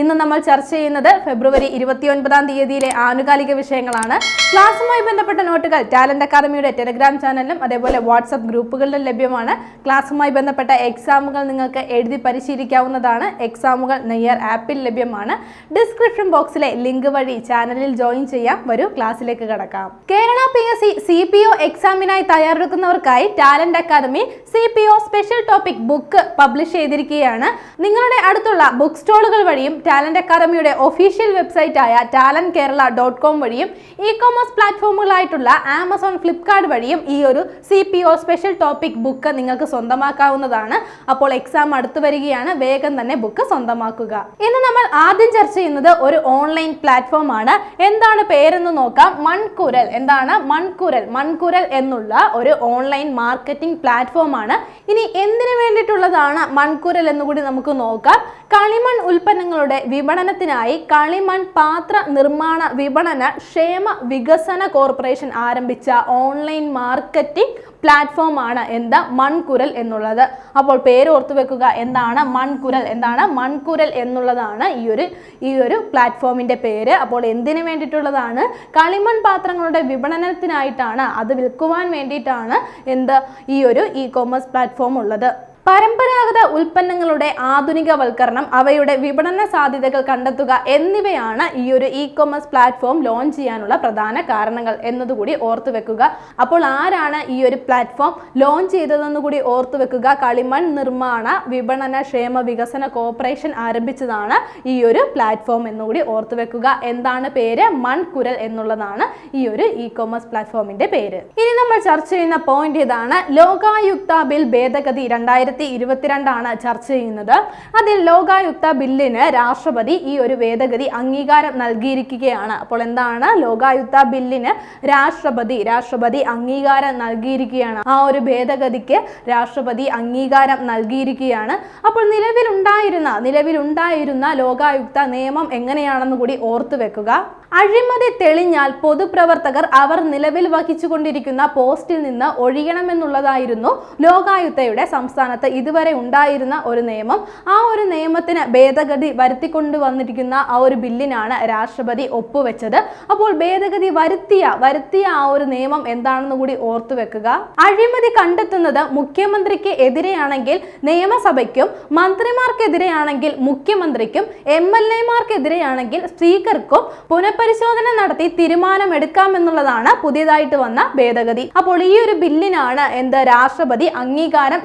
ഇന്ന് നമ്മൾ ചർച്ച ചെയ്യുന്നത് ഫെബ്രുവരി ഇരുപത്തിയൊൻപതാം തീയതിയിലെ ആനുകാലിക വിഷയങ്ങളാണ്. ക്ലാസ്സുമായി ബന്ധപ്പെട്ട നോട്ടുകൾ ടാലന്റ് അക്കാദമിയുടെ ടെലഗ്രാം ചാനലിലും അതേപോലെ വാട്സപ്പ് ഗ്രൂപ്പുകളിലും ലഭ്യമാണ്. ക്ലാസ്സുമായി ബന്ധപ്പെട്ട എക്സാമുകൾ നിങ്ങൾക്ക് എഴുതി പരിശീലിക്കാവുന്നതാണ്. എക്സാമുകൾ നെയ്യർ ആപ്പിൽ ലഭ്യമാണ്. ഡിസ്ക്രിപ്ഷൻ ബോക്സിലെ ലിങ്ക് വഴി ചാനലിൽ ജോയിൻ ചെയ്യാം. വരൂ ക്ലാസ്സിലേക്ക് കടക്കാം. Kerala P S C C P O എക്സാമിനായി തയ്യാറെടുക്കുന്നവർക്കായി talent academy C P O special topic book publish ചെയ്തിരിക്കുകയാണ്. നിങ്ങളുടെ അടുത്തുള്ള ബുക്ക് സ്റ്റോളുകൾ വഴിയും ടാലന്റ് അക്കാദമിയുടെ ഒഫീഷ്യൽ വെബ്സൈറ്റായ ടാലന്റ് കേരള ഡോട്ട് കോം വഴിയും ഇ കോമേഴ്സ് പ്ലാറ്റ്ഫോമുകളായിട്ടുള്ള ആമസോൺ ഫ്ലിപ്കാർട്ട് വഴിയും ഈ ഒരു C P O special topic book നിങ്ങൾക്ക് സ്വന്തമാക്കാവുന്നതാണ്. അപ്പോൾ എക്സാം അടുത്തു വരികയാണ്. വേഗം തന്നെ ബുക്ക് സ്വന്തമാക്കുക. ഇന്ന് നമ്മൾ ആദ്യം ചർച്ച ചെയ്യുന്നത് ഒരു ഓൺലൈൻ പ്ലാറ്റ്ഫോം ആണ്. എന്താണ് പേരെന്ന് നോക്കാം. മൺകുരൽ. എന്താണ് മൺകുരൽ? മൺകുരൽ എന്നുള്ള ഒരു ഓൺലൈൻ മാർക്കറ്റിംഗ് പ്ലാറ്റ്ഫോം ആണ്. ഇനി എന്തിനു വേണ്ടിയിട്ടുള്ളതാണ് മൺകുരൽ എന്നുകൂടി നമുക്ക് നോക്കാം. കളിമൺ ഉൽപ്പന്നങ്ങളുടെ വിപണനത്തിനായി കളിമൺ പാത്ര നിർമ്മാണ വിപണന ക്ഷേമ വികസന കോർപ്പറേഷൻ ആരംഭിച്ച ഓൺലൈൻ മാർക്കറ്റിംഗ് പ്ലാറ്റ്ഫോം ആണ് എന്താ മൺകുരൽ എന്നുള്ളത്. അപ്പോൾ പേര് ഓർത്തു വെക്കുക എന്താണ് മൺകുരൽ എന്താണ് മൺകുരൽ എന്നുള്ളതാണ് ഈ ഒരു ഈ ഒരു പ്ലാറ്റ്ഫോമിന്റെ പേര്. അപ്പോൾ എന്തിനു വേണ്ടിയിട്ടുള്ളതാണ്? കളിമൺ പാത്രങ്ങളുടെ വിപണനത്തിനായിട്ടാണ് അത് വിൽക്കുവാൻ വേണ്ടിയിട്ടാണ് എന്ത് ഈ ഒരു ഇ കോമേഴ്സ് പ്ലാറ്റ്ഫോം ഉള്ളത്. പരമ്പരാഗത ഉൽപ്പന്നങ്ങളുടെ ആധുനികവൽക്കരണം അവയുടെ വിപണന സാധ്യതകൾ കണ്ടെത്തുക എന്നിവയാണ് ഈ ഒരു ഇ കൊമേഴ്സ് പ്ലാറ്റ്ഫോം ലോഞ്ച് ചെയ്യാനുള്ള പ്രധാന കാരണങ്ങൾ എന്നതുകൂടി ഓർത്തു വെക്കുക. അപ്പോൾ ആരാണ് ഈ ഒരു പ്ലാറ്റ്ഫോം ലോഞ്ച് ചെയ്തതെന്ന് കൂടി ഓർത്തു വെക്കുക. കളിമൺ നിർമ്മാണ വിപണന ക്ഷേമ വികസന കോർപ്പറേഷൻ ആരംഭിച്ചതാണ് ഈ ഒരു പ്ലാറ്റ്ഫോം എന്നുകൂടി ഓർത്തു വെക്കുക. എന്താണ് പേര്? മൺകുരൽ എന്നുള്ളതാണ് ഈ ഒരു ഇ കൊമേഴ്സ് പ്ലാറ്റ്ഫോമിന്റെ പേര്. ഇനി നമ്മൾ ചർച്ച ചെയ്യുന്ന പോയിന്റ് ഇതാണ്. ലോകായുക്ത ബിൽ ഭേദഗതി രണ്ടായിരത്തി ഇരുപത്തിരണ്ടാണ് ചർച്ച ചെയ്യുന്നത്. അതിൽ ലോകായുക്ത ബില്ലിന് രാഷ്ട്രപതി ഈ ഒരു ഭേദഗതി അംഗീകാരം നൽകിയിരിക്കുകയാണ്. അപ്പോൾ എന്താണ്? ലോകായുക്ത ബില്ലിന് രാഷ്ട്രപതി രാഷ്ട്രപതി അംഗീകാരം നൽകിയിരിക്കുകയാണ്. ആ ഒരു ഭേദഗതിക്ക് രാഷ്ട്രപതി അംഗീകാരം നൽകിയിരിക്കുകയാണ്. അപ്പോൾ നിലവിലുണ്ടായിരുന്ന നിലവിലുണ്ടായിരുന്ന ലോകായുക്ത നിയമം എങ്ങനെയാണെന്ന് കൂടി ഓർത്തു വെക്കുക. അഴിമതി തെളിഞ്ഞാൽ പൊതുപ്രവർത്തകർ അവർ നിലവിൽ വഹിച്ചുകൊണ്ടിരിക്കുന്ന പോസ്റ്റിൽ നിന്ന് ഒഴിയണമെന്നുള്ളതായിരുന്നു ലോകായുക്തയുടെ സംസ്ഥാനത്ത് ഇതുവരെ ഉണ്ടായിരുന്ന ഒരു നിയമം. ആ ഒരു നിയമത്തിന് ഭേദഗതി വരുത്തിക്കൊണ്ട് വന്നിരിക്കുന്ന ആ ഒരു ബില്ലിനാണ് രാഷ്ട്രപതി ഒപ്പുവെച്ചത്. അപ്പോൾ ഭേദഗതി വരുത്തിയ വരുത്തിയ ആ ഒരു നിയമം എന്താണെന്ന് കൂടി ഓർത്തു വെക്കുക. അഴിമതി കണ്ടെത്തുന്നത് മുഖ്യമന്ത്രിക്ക് എതിരെയാണെങ്കിൽ നിയമസഭയ്ക്കും മന്ത്രിമാർക്കെതിരെയാണെങ്കിൽ മുഖ്യമന്ത്രിക്കും എം എൽ എമാർക്കെതിരെയാണെങ്കിൽ സ്പീക്കർക്കും പുനഃപരിശോധന നടത്തി തീരുമാനമെടുക്കാമെന്നുള്ളതാണ് പുതിയതായിട്ട് വന്ന ഭേദഗതി. അപ്പോൾ ഈ ഒരു ബില്ലിനാണ് എന്ത് രാഷ്ട്രപതി അംഗീകാരം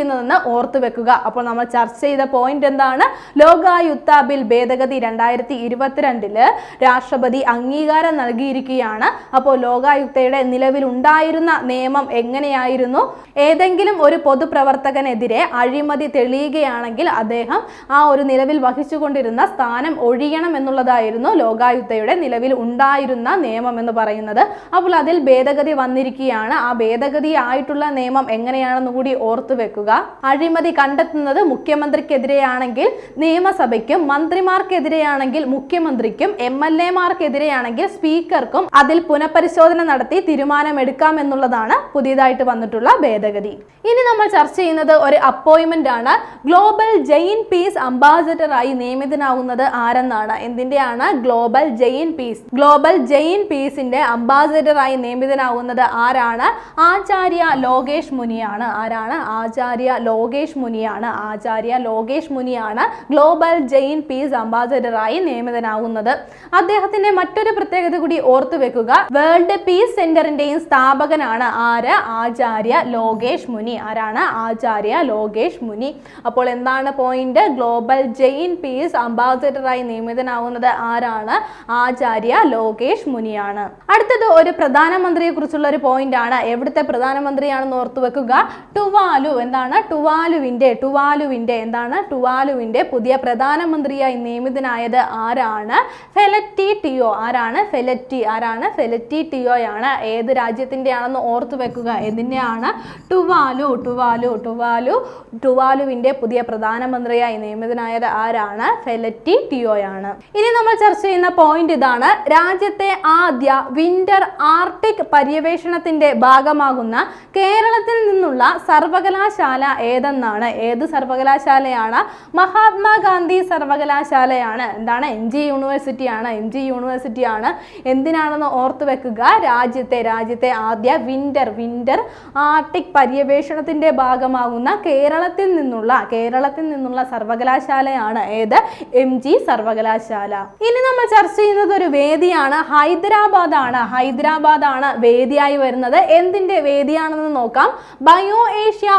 നൽകിയിരിക്കുന്നതെന്ന് ഓർത്തു വെക്കുക. അപ്പോൾ നമ്മൾ ചർച്ച ചെയ്ത പോയിന്റ് എന്താണ്? ലോകായുക്ത ബിൽ ഭേദഗതി രണ്ടായിരത്തി ഇരുപത്തിരണ്ടിൽ രാഷ്ട്രപതി അംഗീകാരം നൽകിയിരിക്കുകയാണ്. അപ്പോൾ ലോകായുക്തയുടെ നിലവിലുണ്ടായിരുന്ന നിയമം എങ്ങനെയായിരുന്നു? ഏതെങ്കിലും ഒരു പൊതുപ്രവർത്തകനെതിരെ അഴിമതി തെളിയുകയാണെങ്കിൽ അദ്ദേഹം ആ ഒരു നിലവിൽ വഹിച്ചുകൊണ്ടിരുന്ന സ്ഥാനം ഒഴിയണം എന്നുള്ളതായിരുന്നു ലോകായുക്തയുടെ നിലവിൽ ഉണ്ടായിരുന്ന നിയമം എന്ന് പറയുന്നത്. അപ്പോൾ അതിൽ ഭേദഗതി വന്നിരിക്കുകയാണ്. ആ ഭേദഗതി ആയിട്ടുള്ള നിയമം എങ്ങനെയാണെന്ന് കൂടി ഓർത്തു വെക്കുക. അഴിമതി കണ്ടെത്തുന്നത് മുഖ്യമന്ത്രിക്കെതിരെയാണെങ്കിൽ നിയമസഭയ്ക്കും മന്ത്രിമാർക്കെതിരെയാണെങ്കിൽ മുഖ്യമന്ത്രിക്കും എം എൽ എമാർക്കെതിരെയാണെങ്കിൽ സ്പീക്കർക്കും അതിൽ പുനഃപരിശോധന നടത്തി തീരുമാനമെടുക്കാം എന്നുള്ളതാണ് പുതിയതായിട്ട് വന്നിട്ടുള്ള ഭേദഗതി. ഇനി നമ്മൾ ചർച്ച ചെയ്യുന്നത് ഒരു അപ്പോയിന്റ്മെന്റ് ആണ് ഗ്ലോബൽ ജെയിൻ പീസ് അംബാസഡർ ആയി നിയമിതനാകുന്നത് ആരെന്നാണ്? എന്തിന്റെയാണ് global Jain peace? Global Jain പീസിന്റെ അംബാസഡർ ആയി നിയമിതനാകുന്നത് ആരാണ്? ആചാര്യ ലോകേഷ് മുനിയാണ്. ആരാണ്? ആചാര്യ ലോകേഷ് മുനിയാണ്. ആചാര്യ ലോകേഷ് മുനിയാണ് ഗ്ലോബൽ ജെയിൻ പീസ് അംബാസഡറായി നിയമിതനാകുന്നത് അദ്ദേഹത്തിന്റെ മറ്റൊരു പ്രത്യേകത കൂടി ഓർത്തു വെക്കുക. വേൾഡ് പീസ് സെന്ററിന്റെയും സ്ഥാപകനാണ് ആര്? ആചാര്യ ലോകേഷ് മുനി. ആരാണ്? ആചാര്യ ലോകേഷ് മുനി. അപ്പോൾ എന്താണ് പോയിന്റ് ഗ്ലോബൽ ജെയിൻ പീസ് അംബാസഡറായി നിയമിതനാവുന്നത് ആരാണ്? ആചാര്യ ലോകേഷ് മുനിയാണ്. അടുത്തത് ഒരു പ്രധാനമന്ത്രിയെ കുറിച്ചുള്ള ഒരു പോയിന്റ് ആണ്. എവിടുത്തെ പ്രധാനമന്ത്രിയാണെന്ന് ഓർത്തു വെക്കുക. ടുവാലു. എന്താണ് എന്താണ്? ടുവാലുവിന്റെ ടുവാലുവിന്റെ എന്താണ്? ടുവാലുവിന്റെ പുതിയ പ്രധാനമന്ത്രിയായി നിയമിതനായത് ആരാണ്? ഫെലറ്റി ടിയോ ആരാണ്? ഫെലറ്റി ആരാണ്? ഫെലറ്റി ടിയോയാണ്. ഏത് രാജ്യത്തിന്റെ ആണെന്ന് ഓർത്തു വെക്കുക. എന്തിന്റെയാണ്? ടുവാലു ടുവാലു ടുവാലു ടുവാലുവിന്റെ പുതിയ പ്രധാനമന്ത്രിയായി നിയമിതനായത് ആരാണ്? ഫെലറ്റി ടിയോയാണ്. ഇനി നമ്മൾ ചർച്ച ചെയ്യുന്ന പോയിന്റ് ഇതാണ്. രാജ്യത്തെ ആദ്യ വിന്റർ ആർട്ടിക് പര്യവേഷണത്തിന്റെ ഭാഗമാകുന്ന കേരളത്തിൽ നിന്നുള്ള സർവകലാശാല ഏതെന്നാണ്? ഏത് സർവകലാശാലയാണ്? മഹാത്മാഗാന്ധി സർവകലാശാലയാണ്. എന്താണ്? എം ജി യൂണിവേഴ്സിറ്റിയാണ്. എം ജി യൂണിവേഴ്സിറ്റിയാണ്. എന്തിനാണെന്ന് ഓർത്തു വെക്കുക. രാജ്യത്തെ രാജ്യത്തെ ആദ്യ വിന്റർ വിന്റർ ആർട്ടിക് പര്യവേഷണത്തിന്റെ ഭാഗമാകുന്ന കേരളത്തിൽ നിന്നുള്ള കേരളത്തിൽ നിന്നുള്ള സർവകലാശാലയാണ് ഏത്? എം ജി സർവകലാശാല. ഇനി നമ്മൾ ചർച്ച ചെയ്യുന്നത് ഒരു വേദിയാണ്. ഹൈദരാബാദ് ആണ് ഹൈദരാബാദ് ആണ് വേദിയായി വരുന്നത്. എന്തിന്റെ വേദിയാണെന്ന് നോക്കാം. ബയോ ഏഷ്യ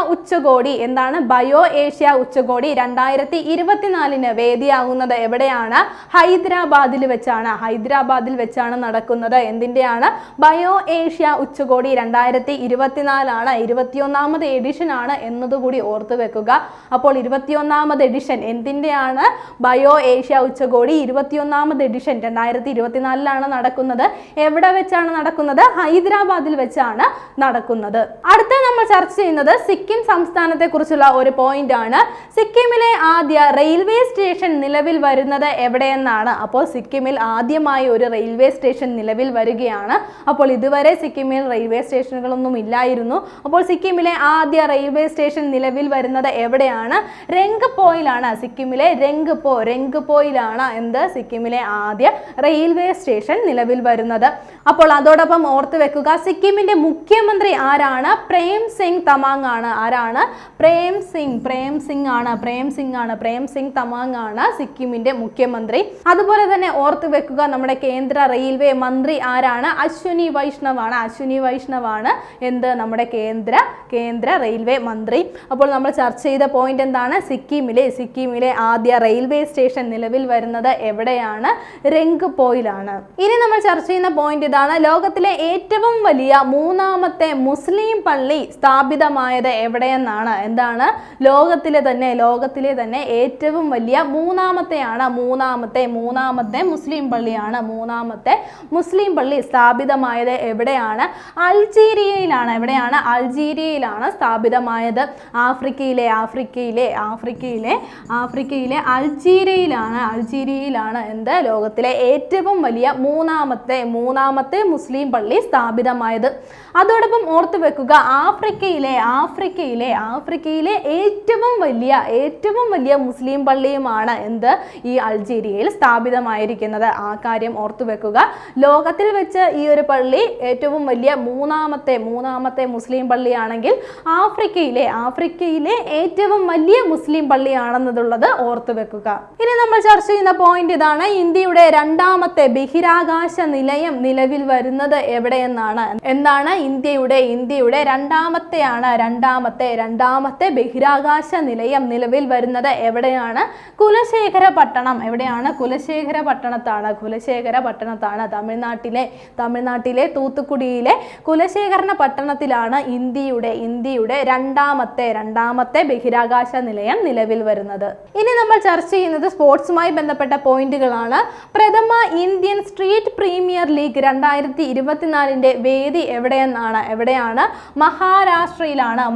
ഉച്ചകോടി എന്താണ് ബയോ ഏഷ്യ ഉച്ചകോടി രണ്ടായിരത്തി ഇരുപത്തിനാലിന് വേദിയാകുന്നത് എവിടെയാണ്? ഹൈദരാബാദിൽ വെച്ചാണ്. ഹൈദരാബാദിൽ വെച്ചാണ് നടക്കുന്നത്. എന്തിന്റെയാണ്? ബയോ ഏഷ്യ ഉച്ചകോടി രണ്ടായിരത്തി ഇരുപത്തിനാലാണ് ഇരുപത്തിയൊന്നാമത് എഡിഷൻ ആണ് എന്നതുകൂടി ഓർത്തു വെക്കുക. അപ്പോൾ ഇരുപത്തിയൊന്നാമത് എഡിഷൻ എന്തിന്റെയാണ് ബയോ ഏഷ്യ ഉച്ചകോടി ഇരുപത്തിയൊന്നാമത് എഡിഷൻ രണ്ടായിരത്തി ഇരുപത്തിനാലിലാണ് നടക്കുന്നത്. എവിടെ വെച്ചാണ് നടക്കുന്നത്? ഹൈദരാബാദിൽ വെച്ചാണ് നടക്കുന്നത്. അടുത്ത നമ്മൾ ചർച്ച ചെയ്യുന്നത് സിക്കിം സംസ്ഥാനത്തെ കുറിച്ചുള്ള ഒരു പോയിന്റ് ആണ് സിക്കിമിലെ ആദ്യ റെയിൽവേ സ്റ്റേഷൻ നിലവിൽ വരുന്നത് എവിടെയെന്നാണ്. അപ്പോൾ സിക്കിമിൽ ആദ്യമായി ഒരു റെയിൽവേ സ്റ്റേഷൻ നിലവിൽ വരികയാണ്. അപ്പോൾ ഇതുവരെ സിക്കിമിൽ റെയിൽവേ സ്റ്റേഷനുകളൊന്നും ഇല്ലായിരുന്നു. അപ്പോൾ സിക്കിമിലെ ആദ്യ റെയിൽവേ സ്റ്റേഷൻ നിലവിൽ വരുന്നത് എവിടെയാണ്? രംഗപ്പോയിലാണ് സിക്കിമിലെ രംഗപ്പോ രംഗപ്പോയിലാണ് എന്ത് സിക്കിമിലെ ആദ്യ റെയിൽവേ സ്റ്റേഷൻ നിലവിൽ വരുന്നത്. അപ്പോൾ അതോടൊപ്പം ഓർത്ത് വെക്കുക സിക്കിമിന്റെ മുഖ്യമന്ത്രി ആരാണ്? പ്രേം സിംഗ് തമാങ് ആണ് ആരാണ്? പ്രേം സിംഗ്. പ്രേം സിംഗ് ആണ്. പ്രേം സിംഗ് ആണ്. പ്രേം സിംഗ് തമാങ് ആണ് സിക്കിമിന്റെ മുഖ്യമന്ത്രി. അതുപോലെ തന്നെ ഓർത്ത് വെക്കുക നമ്മുടെ കേന്ദ്ര റെയിൽവേ മന്ത്രി ആരാണ്? അശ്വിനി വൈഷ്ണവ് ആണ്. അശ്വിനി വൈഷ്ണവ് ആണ് എന്ത്? നമ്മുടെ കേന്ദ്ര കേന്ദ്ര റെയിൽവേ മന്ത്രി. അപ്പോൾ നമ്മൾ ചർച്ച ചെയ്ത പോയിന്റ് എന്താണ്? സിക്കിമിലെ സിക്കിമിലെ ആദ്യ റെയിൽവേ സ്റ്റേഷൻ നിലവിൽ വരുന്നത് എവിടെയാണ്? രംഗ് പോയിലാണ് ഇനി നമ്മൾ ചർച്ച ചെയ്യുന്ന പോയിന്റ് ഇതാണ്. ലോകത്തിലെ ഏറ്റവും വലിയ മൂന്നാമത്തെ മുസ്ലിം പള്ളി സ്ഥാപിതമായത് എവിടെയെന്നാണ്? എന്താണ്? ലോകത്തിലെ തന്നെ ലോകത്തിലെ തന്നെ ഏറ്റവും വലിയ മൂന്നാമത്തെയാണ് മൂന്നാമത്തെ മൂന്നാമത്തെ മുസ്ലിം പള്ളിയാണ് മൂന്നാമത്തെ മുസ്ലിം പള്ളി സ്ഥാപിതമായത് എവിടെയാണ്? അൾജീരിയയിലാണ്. എവിടെയാണ്? അൾജീരിയയിലാണ് സ്ഥാപിതമായത്. ആഫ്രിക്കയിലെ ആഫ്രിക്കയിലെ ആഫ്രിക്കയിലെ ആഫ്രിക്കയിലെ അൾജീരിയയിലാണ്. അൾജീരിയയിലാണ് എന്ത്? ലോകത്തിലെ ഏറ്റവും വലിയ മൂന്നാമത്തെ മൂന്നാമത്തെ മുസ്ലിം പള്ളി സ്ഥാപിതമായത്. അതോടൊപ്പം ഓർത്തു വെക്കുക ആഫ്രിക്കയിലെ ആഫ്രിക്കയിലെ ആഫ്രിക്കയിലെ ഏറ്റവും വലിയ ഏറ്റവും വലിയ മുസ്ലിം പള്ളിയുമാണ് എന്ത്? ഈ അൾജീരിയയിൽ സ്ഥാപിതമായിരിക്കുന്നത്. ആ കാര്യം ഓർത്തു വെക്കുക. ലോകത്തിൽ വെച്ച് ഈ ഒരു പള്ളി ഏറ്റവും വലിയ മൂന്നാമത്തെ മൂന്നാമത്തെ മുസ്ലിം പള്ളിയാണെങ്കിൽ ആഫ്രിക്കയിലെ ആഫ്രിക്കയിലെ ഏറ്റവും വലിയ മുസ്ലിം പള്ളിയാണെന്നതുള്ളത് ഓർത്തു വെക്കുക. ഇനി നമ്മൾ ചർച്ച ചെയ്യുന്ന പോയിന്റ് ഇതാണ്. ഇന്ത്യയുടെ രണ്ടാമത്തെ ബഹിരാകാശ നിലയം നിലവിൽ വരുന്നത് എവിടെയെന്നാണ്. എന്താണ്? ഇന്ത്യയുടെ ഇന്ത്യയുടെ രണ്ടാമത്തെയാണ് രണ്ടാമത്തെ രണ്ടാമത്തെ ബഹിരാകാശ നിലയം നിലവിൽ വരുന്നത് എവിടെയാണ്? കുലശേഖര പട്ടണം. എവിടെയാണ് കുലശേഖര പട്ടണത്താണ്? കുലശേഖര പട്ടണത്താണ് തമിഴ്നാട്ടിലെ തമിഴ്നാട്ടിലെ തൂത്തുക്കുടിയിലെ കുലശേഖരണ പട്ടണത്തിലാണ് ഇന്ത്യയുടെ ഇന്ത്യയുടെ രണ്ടാമത്തെ രണ്ടാമത്തെ ബഹിരാകാശ നിലയം നിലവിൽ വരുന്നത്. ഇനി നമ്മൾ ചർച്ച ചെയ്യുന്നത് സ്പോർട്സുമായി ബന്ധപ്പെട്ട പോയിന്റുകളാണ്. പ്രഥമ ഇന്ത്യൻ സ്ട്രീറ്റ് പ്രീമിയർ ലീഗ് രണ്ടായിരത്തി ഇരുപത്തിനാലിന്റെ വേദി എവിടെയെന്നാണ്? എവിടെയാണ്? മഹാരാഷ്ട്രയിലാണ്.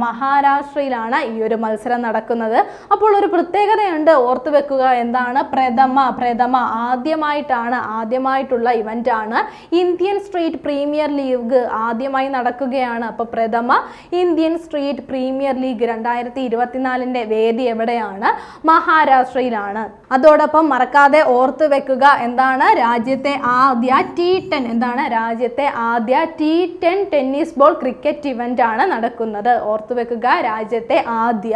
മഹാരാഷ്ട്രയിലാണ് ഈ ഒരു മത്സരം നടക്കുന്നത്. അപ്പോൾ ഒരു പ്രത്യേകതയുണ്ട് ഓർത്തു വെക്കുക എന്താണ്? പ്രഥമ പ്രഥമ ആദ്യമായിട്ടാണ് ആദ്യമായിട്ടുള്ള ഇവന്റ് ആണ്. ഇന്ത്യൻ സ്ട്രീറ്റ് പ്രീമിയർ ലീഗ് ആദ്യമായി നടക്കുകയാണ്. അപ്പോൾ പ്രഥമ ഇന്ത്യൻ സ്ട്രീറ്റ് പ്രീമിയർ ലീഗ് രണ്ടായിരത്തി ഇരുപത്തിനാലിന്റെ വേദി എവിടെയാണ്? മഹാരാഷ്ട്രയിലാണ്. അതോടൊപ്പം മറക്കാതെ ഓർത്തു വെക്കുക എന്താണ്? രാജ്യത്തെ ആദ്യ ടി ടെൻ എന്താണ്? രാജ്യത്തെ ആദ്യ T ten tennis ball cricket event ആണ് നടക്കുന്നത്. ഓർത്തു വെക്കുക രാജ്യത്തെ ആദ്യ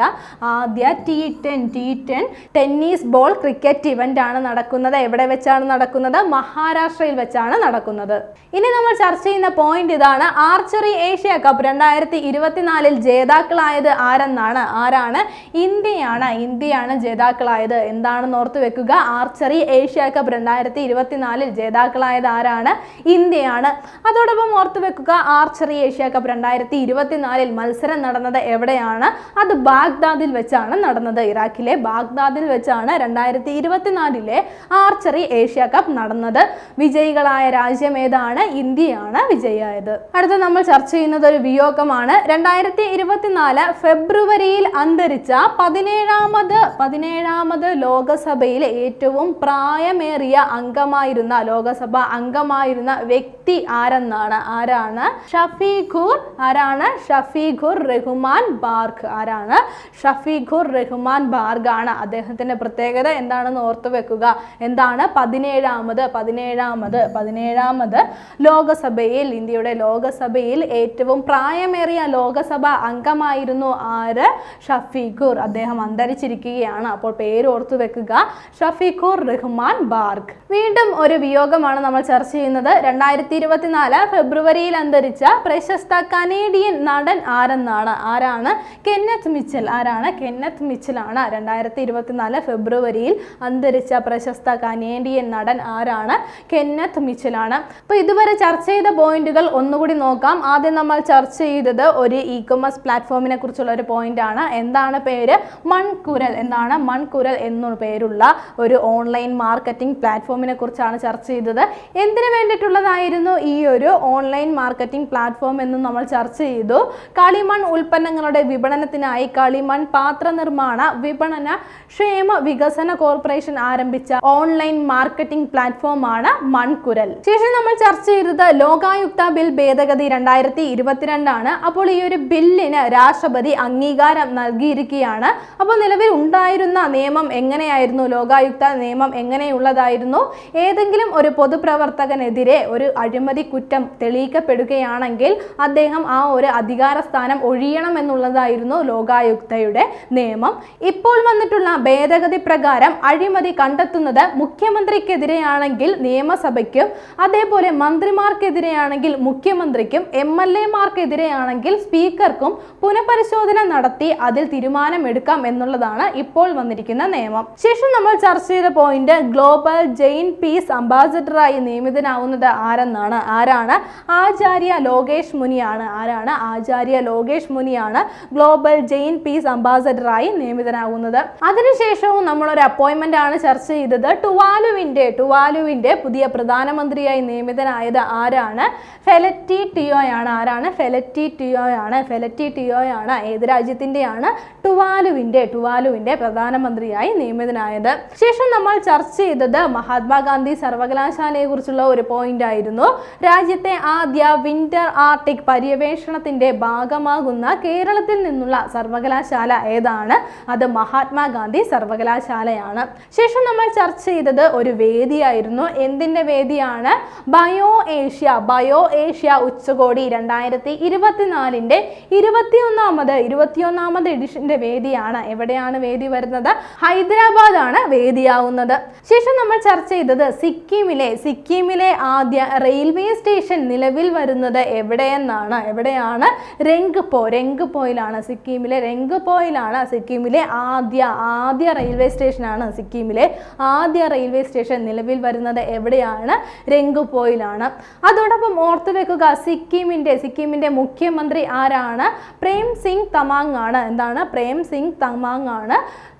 ആദ്യ T ten T ten tennis ball cricket event ആണ് നടക്കുന്നത്. എവിടെ വെച്ചാണ് നടക്കുന്നത്? മഹാരാഷ്ട്രയിൽ വെച്ചാണ് നടക്കുന്നത്. ഇനി നമ്മൾ ചർച്ച ചെയ്യുന്ന പോയിന്റ് ഇതാണ്. ആർച്ചറി ഏഷ്യ കപ്പ് രണ്ടായിരത്തി ഇരുപത്തിനാലിൽ ജേതാക്കളായത് ആരെന്നാണ്? ആരാണ്? ഇന്ത്യയാണ്. ഇന്ത്യയാണ് ജേതാക്കളായത്. എന്താണെന്ന് ഓർത്ത് വെക്കുക. ആർച്ചറി ഏഷ്യ കപ്പ് രണ്ടായിരത്തി ഇരുപത്തിനാലിൽ ജേതാക്കളായത് ആരാണ്? ഇന്ത്യയാണ്. അതോടൊപ്പം ഓർത്ത് വെക്കുക ആർച്ചറി ഏഷ്യ കപ്പ് രണ്ടായിരത്തി ഇരുപത്തിനാലിൽ മത്സരം നടന്നത് എവിടെയാണ്? ആണ് അത് ബാഗ്ദാദിൽ വെച്ചാണ് നടന്നത്. ഇറാഖിലെ ബാഗ്ദാദിൽ വെച്ചാണ് രണ്ടായിരത്തി ഇരുപത്തിനാലിലെ ആർച്ചറി ഏഷ്യ കപ്പ് നടന്നത്. വിജയികളായ രാജ്യം ഏതാണ്? ഇന്ത്യയാണ് വിജയിയായത്. അടുത്ത നമ്മൾ ചർച്ച ചെയ്യുന്നത് ഒരു വിയോഗമാണ്. രണ്ടായിരത്തി ഇരുപത്തിനാല് ഫെബ്രുവരിയിൽ അന്തരിച്ച പതിനേഴാമത് പതിനേഴാമത് ലോകസഭയിലെ ഏറ്റവും പ്രായമേറിയ അംഗമായിരുന്ന ലോകസഭ അംഗമായിരുന്ന വ്യക്തി ആരെന്നാണ്? ആരാണ്? ഷഫീഖുർ. ആരാണ്? ഷഫീഖുർ റഹ്മാൻ ബാർഗ് ആരാണ്? ഷഫീഖുർ റഹ്മാൻ ബാർഗ് ആണ് അദ്ദേഹത്തിന്റെ പ്രത്യേകത എന്താണെന്ന് ഓർത്തു വെക്കുക. എന്താണ്? പതിനേഴാമത് പതിനേഴാമത് പതിനേഴാമത് ലോകസഭയിൽ ഇന്ത്യയുടെ ലോകസഭയിൽ ഏറ്റവും പ്രായമേറിയ ലോകസഭ അംഗമായിരുന്നു ആര്? ഷഫീഖുർ. അദ്ദേഹം അന്തരിച്ചിരിക്കുകയാണ്. അപ്പോൾ പേര് ഓർത്തു വെക്കുക. ഷഫീഖുർ റഹ്മാൻ ബാർഗ്. വീണ്ടും ഒരു വിയോഗമാണ് നമ്മൾ ചർച്ച ചെയ്യുന്നത്. രണ്ടായിരത്തി ഇരുപത്തിനാല് ഫെബ്രുവരിയിൽ അന്തരിച്ച പ്രശസ്ത കനേഡിയൻ നടൻ ആരെന്നാണ്? ആരാണ്? Kenneth Mitchell. ആരാണ്? കെന്നത്ത് മിച്ചൽ ആണ് രണ്ടായിരത്തി ഇരുപത്തിനാല് ഫെബ്രുവരിയിൽ അന്തരിച്ച പ്രശസ്ത കനേഡിയൻ നടൻ ആരാണ്? കെന്നത്ത് മിച്ചൽ ആണ് അപ്പോൾ ഇതുവരെ ചർച്ച ചെയ്ത പോയിന്റുകൾ ഒന്നുകൂടി നോക്കാം. ആദ്യം നമ്മൾ ചർച്ച ചെയ്തത് ഒരു ഇ കൊമേഴ്സ് പ്ലാറ്റ്ഫോമിനെ കുറിച്ചുള്ള ഒരു പോയിന്റ് ആണ് എന്താണ് പേര്? മൺകുരൽ എന്താണ് മൺകുരൽ എന്നു പേരുള്ള ഒരു ഓൺലൈൻ മാർക്കറ്റിംഗ് പ്ലാറ്റ്ഫോമിനെ കുറിച്ചാണ് ചർച്ച ചെയ്തത്. എന്തിനു വേണ്ടിയിട്ടുള്ളതായിരുന്നു ഈ ഒരു ഓൺലൈൻ മാർക്കറ്റിംഗ് പ്ലാറ്റ്ഫോം എന്ന് നമ്മൾ ചർച്ച ചെയ്തു. കളിമൺ ഉൽപ്പന്നങ്ങളുടെ വിപണനത്തിനായി കളിമൺ പാത്ര നിർമ്മാണ വിപണന ക്ഷേമ വികസന കോർപ്പറേഷൻ ആരംഭിച്ച ഓൺലൈൻ മാർക്കറ്റിംഗ് പ്ലാറ്റ്ഫോമാണ് മൺകുരൽ. ശേഷം നമ്മൾ ചർച്ച ചെയ്തത് ലോകായുക്ത ബിൽ ഭേദഗതി രണ്ടായിരത്തി ഇരുപത്തിരണ്ടാണ് അപ്പോൾ ഈ ഒരു ബില്ലിന് രാഷ്ട്രപതി അംഗീകാരം നൽകിയിരിക്കുകയാണ്. അപ്പോൾ നിലവിൽ ഉണ്ടായിരുന്ന നിയമം എങ്ങനെയായിരുന്നു? ലോകായുക്ത നിയമം എങ്ങനെയുള്ളതായിരുന്നു? ഏതെങ്കിലും ഒരു പൊതുപ്രവർത്തകനെതിരെ ഒരു അഴിമതി കുറ്റം തെളിയിക്കപ്പെടുകയാണെങ്കിൽ അദ്ദേഹം ആ ഒരു അധികാര സ്ഥാനം ഒഴിയണം എന്നുള്ളതായിരുന്നു ലോകായുക്തയുടെ നിയമം. ഇപ്പോൾ വന്നിട്ടുള്ള ഭേദഗതി പ്രകാരം അഴിമതി കണ്ടെത്തുന്നത് മുഖ്യമന്ത്രിക്കെതിരെയാണെങ്കിൽ നിയമസഭയ്ക്കും അതേപോലെ മന്ത്രിമാർക്കെതിരെയാണെങ്കിൽ മുഖ്യമന്ത്രിക്കും എം എൽ എമാർക്കെതിരെയാണെങ്കിൽ സ്പീക്കർക്കും പുനഃപരിശോധന നടത്തി അതിൽ തീരുമാനമെടുക്കാം എന്നുള്ളതാണ് ഇപ്പോൾ വന്നിരിക്കുന്ന നിയമം. ശേഷം നമ്മൾ ചർച്ച ചെയ്ത പോയിന്റ് ഗ്ലോബൽ ജെയിൻ പീസ് അംബാസഡറായി നിയമിതനാവുന്നത് ആരെന്നാണ്? ആരാണ്? ആചാര്യ ലോകേഷ് മുനിയാണ്. ആരാണ്? ആചാര്യ ലോകേഷ് മുനിയാണ്. ഗ്ലോബൽ ജെയിൻ പീസ് അംബാസഡറായി നിയമിതനാകുന്നത്. അതിനുശേഷവും നമ്മൾ ഒരു അപ്പോയിന്റ്മെന്റ് ആണ് ചർച്ച ചെയ്തത്. ടുവാലുവിന്റെ ടുവാലുവിന്റെ പുതിയ പ്രധാനമന്ത്രിയായി നിയമിതനായത് ആരാണ്? ഫെലറ്റി ആണ് ആരാണ്? ഫെലറ്റി ടിയോയാണ്. ഫെലറ്റി ആണ് ഏത് രാജ്യത്തിന്റെയാണ്? ടുവാലുവിന്റെ ടുവാലുവിന്റെ പ്രധാനമന്ത്രിയായി നിയമിതനായത്. ശേഷം നമ്മൾ ചർച്ച ചെയ്തത് മഹാത്മാഗാന്ധി സർവകലാശാലയെ കുറിച്ചുള്ള ഒരു പോയിന്റ് ആയിരുന്നു. രാജ്യത്തെ ആദ്യ വിന്റർ ആർട്ടിക് പര്യവേഷണത്തിന്റെ ഭാഗമാകുന്ന കേരളത്തിൽ നിന്നുള്ള സർവകലാശാല ഏതാണ്? അത് മഹാത്മാഗാന്ധി സർവകലാശാലയാണ്. ശേഷം നമ്മൾ ചർച്ച ചെയ്തത് ഒരു വേദിയായിരുന്നു. എന്തിന്റെ വേദിയാണ്? ബയോ ഏഷ്യ ബയോ ഏഷ്യ ഉച്ചകോടി രണ്ടായിരത്തി ഇരുപത്തിനാലിന്റെ ഇരുപത്തിയൊന്നാമത് ഇരുപത്തിയൊന്നാമത് എഡിഷന്റെ വേദിയാണ്. എവിടെയാണ് വേദി വരുന്നത്? ഹൈദരാബാദാണ് വേദിയാവുന്നത്. ശേഷം നമ്മൾ ചർച്ച ചെയ്തത് സിക്കിമിലെ സിക്കിമിലെ ആദ്യ റെയിൽവേ സ്റ്റേഷൻ നിലവിൽ വരുന്നത് എവിടെയെന്നാണ്. എവിടെയാണ്? രംഗ്പോ രംഗ്പോയിലാണ്. സിക്കിമിലെ രംഗപോയിലാണ് സിക്കിമിലെ ആദ്യ ആദ്യ റെയിൽവേ സ്റ്റേഷനാണ് സിക്കിമിലെ ആദ്യ റെയിൽവേ സ്റ്റേഷൻ നിലവിൽ വരുന്നത് എവിടെയാണ്? രംഗ്പോയിലാണ്. അതോടൊപ്പം ഓർത്തു വെക്കുക സിക്കിമിന്റെ സിക്കിമിന്റെ മുഖ്യമന്ത്രി ആരാണ്? പ്രേം സിംഗ് തമാങ് ആണ് എന്താണ്? പ്രേം സിംഗ് തമാങ് ആണ്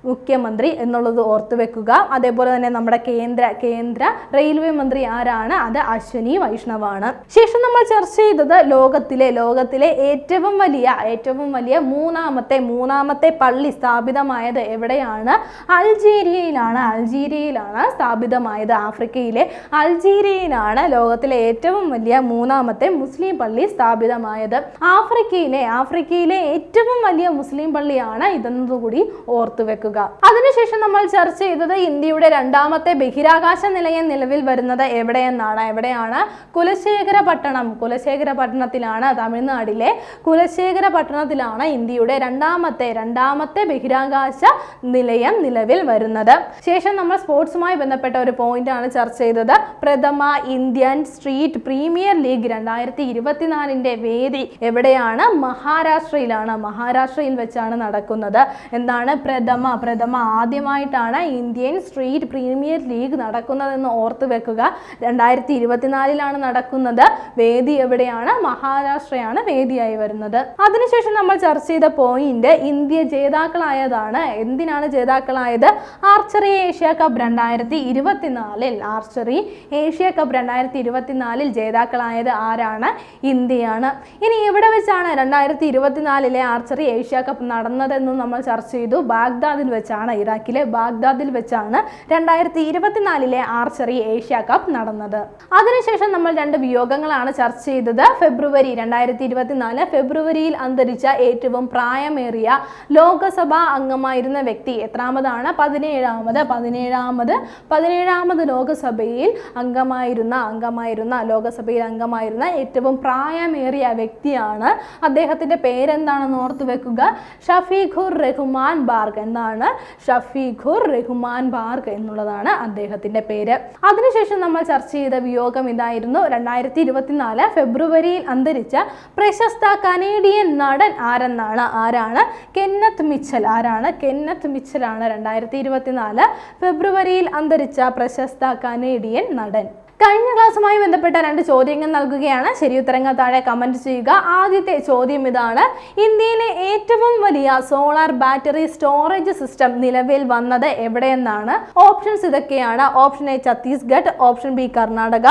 മുഖ്യമന്ത്രി എന്നുള്ളത് ഓർത്തു വെക്കുക. അതേപോലെ തന്നെ നമ്മുടെ കേന്ദ്ര കേന്ദ്ര റെയിൽവേ മന്ത്രി ആരാണ്? അത് അശ്വനി വൈഷ്ണവാണ്. ശേഷം നമ്മൾ ചർച്ച ചെയ്തത് ലോകത്തിലെ ലോകത്തിലെ ഏറ്റവും വലിയ ഏറ്റവും വലിയ മൂന്നാമത്തെ മൂന്നാമത്തെ പള്ളി സ്ഥാപിതമായത് എവിടെയാണ്? അൾജീരിയയിലാണ് അൾജീരിയയിലാണ് സ്ഥാപിതമായത്. ആഫ്രിക്കയിലെ അൾജീരിയയിലാണ് ലോകത്തിലെ ഏറ്റവും വലിയ മൂന്നാമത്തെ മുസ്ലിം പള്ളി സ്ഥാപിതമായത്. ആഫ്രിക്കയിലെ ആഫ്രിക്കയിലെ ഏറ്റവും വലിയ മുസ്ലിം പള്ളിയാണ് ഇതെന്നതുകൂടി ഓർത്തു വെക്കുക. അതിനുശേഷം നമ്മൾ ചർച്ച ചെയ്തത് ഇന്ത്യയുടെ രണ്ടാമത്തെ ബഹിരാകാശ നിലയം നിലവിൽ വരുന്നത് എവിടെയെന്നാണ്. എവിടെയാണ്? കുലശേഖര പട്ടണം. കുലശേഖര പട്ടണത്തിലാണ് തമിഴ്നാടിലെ കുലശേഖര പട്ടണത്തിലാണ് ഇന്ത്യയുടെ രണ്ടാമത്തെ രണ്ടാമത്തെ ബഹിരാകാശ നിലയം നിലവിൽ വരുന്നത്. ശേഷം നമ്മൾ സ്പോർട്സുമായി ബന്ധപ്പെട്ട ഒരു പോയിന്റ് ആണ് ചർച്ച ചെയ്തത്. പ്രഥമ ഇന്ത്യൻ സ്ട്രീറ്റ് പ്രീമിയർ ലീഗ് രണ്ടായിരത്തി ഇരുപത്തിനാലിന്റെ വേദി എവിടെയാണ്? മഹാരാഷ്ട്രയിലാണ്. മഹാരാഷ്ട്രയിൽ വെച്ചാണ് നടക്കുന്നത്. എന്താണ്? പ്രഥമ പ്രഥമ ആദ്യമായിട്ടാണ് ഇന്ത്യൻ സ്ട്രീറ്റ് പ്രീമിയർ ലീഗ് നടക്കുന്നതെന്ന് ഓർത്ത് വെക്കുക. രണ്ടായിരത്തി ഇരുപത്തിനാലിലാണ് നടക്കുന്നത്. വേദി എവിടെയാണ്? മഹാരാഷ്ട്രയാണ് വേദിയായി വരുന്നത്. അതിനുശേഷം നമ്മൾ ചർച്ച ചെയ്ത പോയിന്റ് ഇന്ത്യ ജേതാക്കളായതാണ്. എന്തിനാണ് ജേതാക്കളായത്? ആർച്ചറി ഏഷ്യ കപ്പ് രണ്ടായിരത്തി ഇരുപത്തിനാലിൽ ആർച്ചറി ഏഷ്യ കപ്പ് രണ്ടായിരത്തി ഇരുപത്തിനാലിൽ ജേതാക്കളായത് ആരാണ്? ഇന്ത്യയാണ്. ഇനി എവിടെ വെച്ചാണ് രണ്ടായിരത്തി ഇരുപത്തിനാലിലെ ആർച്ചറി ഏഷ്യ കപ്പ് നടന്നതെന്നും നമ്മൾ ചർച്ച ചെയ്തു. ബാഗ്ദാദിൽ വെച്ചാണ് ഇറാഖിലെ ബാഗ്ദാദിൽ വെച്ചാണ് രണ്ടായിരത്തി ഇരുപത്തിനാലിലെ ആർച്ചറി ഏഷ്യ കപ്പ് നടന്നത്. അതിനുശേഷം നമ്മൾ രണ്ട് വിയോഗങ്ങളാണ് ചർച്ച ചെയ്തത്. ഫെബ്രുവരി രണ്ടായിരത്തി ഇരുപത്തിനാല് ഫെബ്രുവരിയിൽ അന്തരിച്ച ഏറ്റവും പ്രായമേറിയ ലോകസഭാ അംഗമായിരുന്ന വ്യക്തി എത്രാമതാണ്? പതിനേഴാമത് പതിനേഴാമത് പതിനേഴാമത് ലോകസഭയിൽ അംഗമായിരുന്ന അംഗമായിരുന്ന ലോകസഭയിൽ അംഗമായിരുന്ന ഏറ്റവും പ്രായമേറിയ വ്യക്തിയാണ്. അദ്ദേഹത്തിന്റെ പേരെന്താണെന്ന് ഓർത്തു വെക്കുക? ഷഫീഖുർ റഹ്മാൻ ബാർഗ് എന്താണ് ഷഫീഖുർ റഹ്മാൻ ബാർഗ് എന്നുള്ളതാണ് അദ്ദേഹത്തിന്റെ പേര്. അതിനുശേഷം നമ്മൾ ചർച്ച ചെയ്ത വിയോഗം ഇതായിരുന്നു. രണ്ടായിരത്തി ഇരുപത്തിനാല് ഫെബ്രുവരിയിൽ അന്തരിച്ച പ്രശസ്ത കനേഡിയൻ നടൻ ആരെന്നാണ്? ആരാണ്? Kenneth Mitchell. ആരാണ്? കെന്നത്ത് മിച്ചലാണ് രണ്ടായിരത്തി ഇരുപത്തിനാല് ഫെബ്രുവരിയിൽ അന്തരിച്ച പ്രശസ്ത കനേഡിയൻ നടൻ. കഴിഞ്ഞ ക്ലാസ്സുമായി ബന്ധപ്പെട്ട രണ്ട് ചോദ്യങ്ങൾ നൽകുകയാണ്. ശരിയുത്തരങ്ങൾ താഴെ കമന്റ് ചെയ്യുക. ആദ്യത്തെ ചോദ്യം ഇതാണ്. ഇന്ത്യയിലെ ഏറ്റവും വലിയ സോളാർ ബാറ്ററി സ്റ്റോറേജ് സിസ്റ്റം നിലവിൽ വന്നത് എവിടെയെന്നാണ്? ഓപ്ഷൻസ് ഇതൊക്കെയാണ്. Option A Chhattisgarh option B Karnataka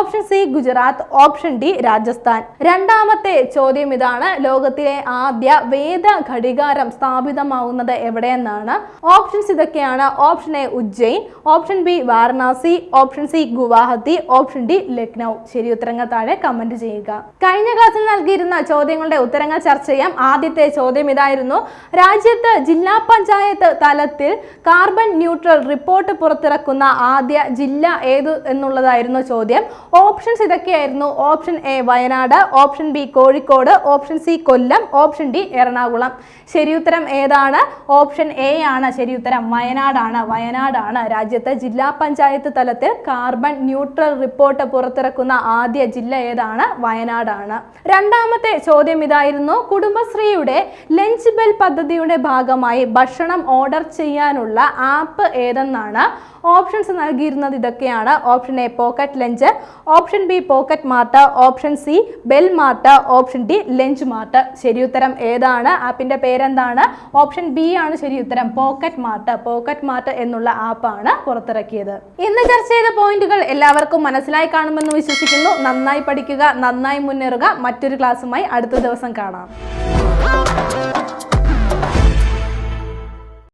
option C Gujarat option D Rajasthan. രണ്ടാമത്തെ ചോദ്യം ഇതാണ്. ലോകത്തിലെ ആദ്യ വേദ ഘടികാരം സ്ഥാപിതമാവുന്നത് എവിടെയെന്നാണ്? ഓപ്ഷൻസ് ഇതൊക്കെയാണ്. Option A Ujjain option B Varanasi option C Guwahati option D Lucknow ശരി ഉത്തരങ്ങൾ താഴെ കമന്റ് ചെയ്യുക. കഴിഞ്ഞ ക്ലാസ്സിൽ നൽകിയിരുന്ന ചോദ്യങ്ങളുടെ ഉത്തരങ്ങൾ ചർച്ച ചെയ്യാം. ആദ്യത്തെ ചോദ്യം ഇതായിരുന്നു. രാജ്യത്ത് ജില്ലാ പഞ്ചായത്ത് തലത്തിൽ കാർബൺ ന്യൂട്രൽ റിപ്പോർട്ട് പുറത്തിറക്കുന്ന ആദ്യ ജില്ല ഏത് എന്നുള്ളതായിരുന്നു ചോദ്യം. ഓപ്ഷൻസ് ഇതൊക്കെയായിരുന്നു. Option A Wayanad. Option B Kozhikode. Option C Kollam. Option D Ernakulam. ശരിയുത്തരം ഏതാണ്? ഓപ്ഷൻ എ ആണ്. ശരിയുത്തരം വയനാടാണ്. വയനാടാണ്. രാജ്യത്തെ ജില്ലാ പഞ്ചായത്ത് തലത്തിൽ കാർബൺ ന്യൂട്രൽ റിപ്പോർട്ട് പുറത്തിറക്കുന്ന ആദ്യ ജില്ല ഏതാണ്? വയനാടാണ്. രണ്ടാമത്തെ ചോദ്യം ഇതായിരുന്നു. കുടുംബശ്രീയുടെ ലഞ്ച് ബെൽ പദ്ധതിയുടെ ഭാഗമായി ഭക്ഷണം ഓർഡർ ചെയ്യാനുള്ള ആപ്പ് ഏതെന്നാണ് ഓപ്ഷൻസ് നൽകിയിരുന്നത് ഇതൊക്കെയാണ്. Option A pocket lunch option B pocket mart option C bell mart option D lunch mart. ഉത്തരം ഏതാണ്? ആപ്പിന്റെ പേരെന്താണ്? ഓപ്ഷൻ ബി ആണ് ശരി ഉത്തരം. Pocket mart. പോക്കറ്റ് മാർട്ട് എന്നുള്ള ആപ്പാണ് പുറത്തിറക്കിയത്. ഇന്ന് ചർച്ച ചെയ്ത പോയിന്റുകൾ എല്ലാവർക്കും മനസ്സിലായി കാണുമെന്ന് വിശ്വസിക്കുന്നു. നന്നായി പഠിക്കുക നന്നായി മുന്നേറുക. മറ്റൊരു ക്ലാസ്സുമായി അടുത്ത ദിവസം കാണാം.